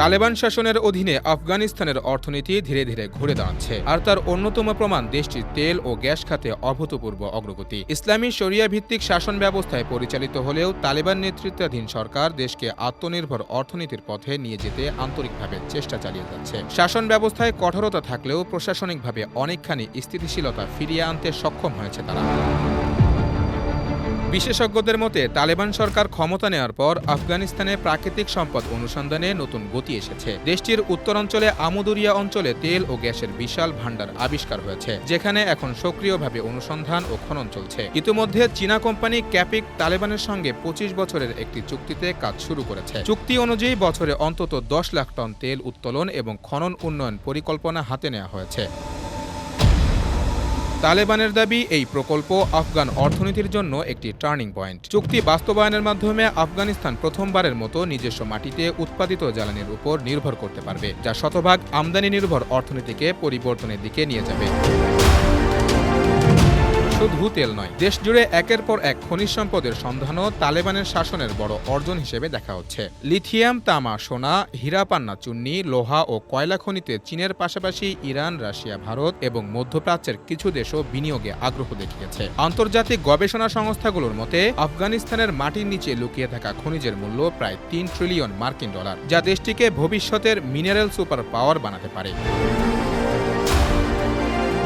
তালেবান শাসনের অধীনে আফগানিস্তানের অর্থনীতি ধীরে ধীরে ঘুরে দাঁড়াচ্ছে, আর তার অন্যতম প্রমাণ দেশটির তেল ও গ্যাস খাতে অভূতপূর্ব অগ্রগতি। ইসলামী শরিয়া ভিত্তিক শাসন ব্যবস্থায় পরিচালিত হলেও তালেবান নেতৃত্বাধীন সরকার দেশকে আত্মনির্ভর অর্থনীতির পথে নিয়ে যেতে আন্তরিকভাবে চেষ্টা চালিয়ে যাচ্ছে। শাসন ব্যবস্থায় কঠোরতা থাকলেও প্রশাসনিকভাবে অনেকখানি স্থিতিশীলতা ফিরিয়ে আনতে সক্ষম হয়েছে তারা। বিশেষজ্ঞদের মতে, তালেবান সরকার ক্ষমতা নেওয়ার পর আফগানিস্তানে প্রাকৃতিক সম্পদ অনুসন্ধানে নতুন গতি এসেছে। দেশটির উত্তরাঞ্চলে আমুদুরিয়া অঞ্চলে তেল ও গ্যাসের বিশাল ভাণ্ডার আবিষ্কার হয়েছে, যেখানে এখন সক্রিয়ভাবে অনুসন্ধান ও খনন চলছে। ইতিমধ্যে চীনা কোম্পানি ক্যাপিক তালেবানের সঙ্গে পঁচিশ বছরের একটি চুক্তিতে কাজ শুরু করেছে। চুক্তি অনুযায়ী বছরে অন্তত দশ লাখ টন তেল উত্তোলন এবং খনন উন্নয়ন পরিকল্পনা হাতে নেওয়া হয়েছে। তালেবানের দাবি, এই প্রকল্প আফগান অর্থনীতির জন্য একটি টার্নিং পয়েন্ট। চুক্তি বাস্তবায়নের মাধ্যমে আফগানিস্তান প্রথমবারের মতো নিজস্ব মাটিতে উৎপাদিত জ্বালানির উপর নির্ভর করতে পারবে, যা শতভাগ আমদানি নির্ভর অর্থনীতিকে পরিবর্তনের দিকে নিয়ে যাবে। শুধু তেল নয় দেশ জুড়ে একের পর এক খনিজ সম্পদের সন্ধানও তালেবানের শাসনের বড় অর্জন হিসেবে দেখা হচ্ছে। লিথিয়াম, তামা, সোনা হীরা পান্না চুন্নি, লোহা ও কয়লা খনিতে চীনের পাশাপাশি ইরান, রাশিয়া, ভারত এবং মধ্যপ্রাচ্যের কিছু দেশও বিনিয়োগে আগ্রহ দেখিয়েছে। আন্তর্জাতিক গবেষণা সংস্থাগুলোর মতে, আফগানিস্তানের মাটির নিচে লুকিয়ে থাকা খনিজের মূল্য প্রায় তিন ট্রিলিয়ন মার্কিন ডলার, যা দেশটিকে ভবিষ্যতের মিনারেল সুপার পাওয়ার বানাতে পারে।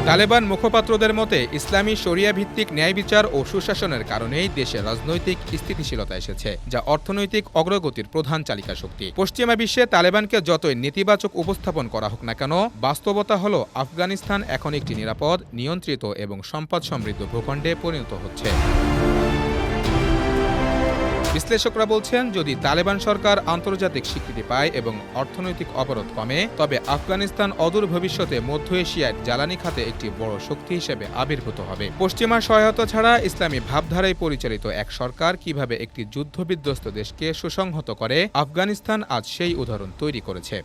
তালেবান মুখপাত্রদের মতে, ইসলামী শরিয়া ভিত্তিক ন্যায় বিচার ও সুশাসনের কারণেই দেশে রাজনৈতিক স্থিতিশীলতা এসেছে, যা অর্থনৈতিক অগ্রগতির প্রধান চালিকা শক্তি। পশ্চিমা বিশ্বে তালেবানকে যতই নেতিবাচক উপস্থাপন করা হোক না কেন, বাস্তবতা হল আফগানিস্তান এখন একটি নিরাপদ, নিয়ন্ত্রিত এবং সম্পদ সমৃদ্ধ ভূখণ্ডে পরিণত হচ্ছে। বিশ্লেষকরা বলছেন, যদি তালেবান সরকার আন্তর্জাতিক স্বীকৃতি পায় এবং অর্থনৈতিক অবরোধ কমে, তবে আফগানিস্তান অদূর ভবিষ্যতে মধ্য এশিয়ার জ্বালানি খাতে একটি বড় শক্তি হিসেবে আবির্ভূত হবে। পশ্চিমা সহায়তা ছাড়া ইসলামী ভাবধারায় পরিচালিত এক সরকার কীভাবে একটি যুদ্ধবিধ্বস্ত দেশকে সুসংহত করে, আফগানিস্তান আজ সেই উদাহরণ তৈরি করেছে।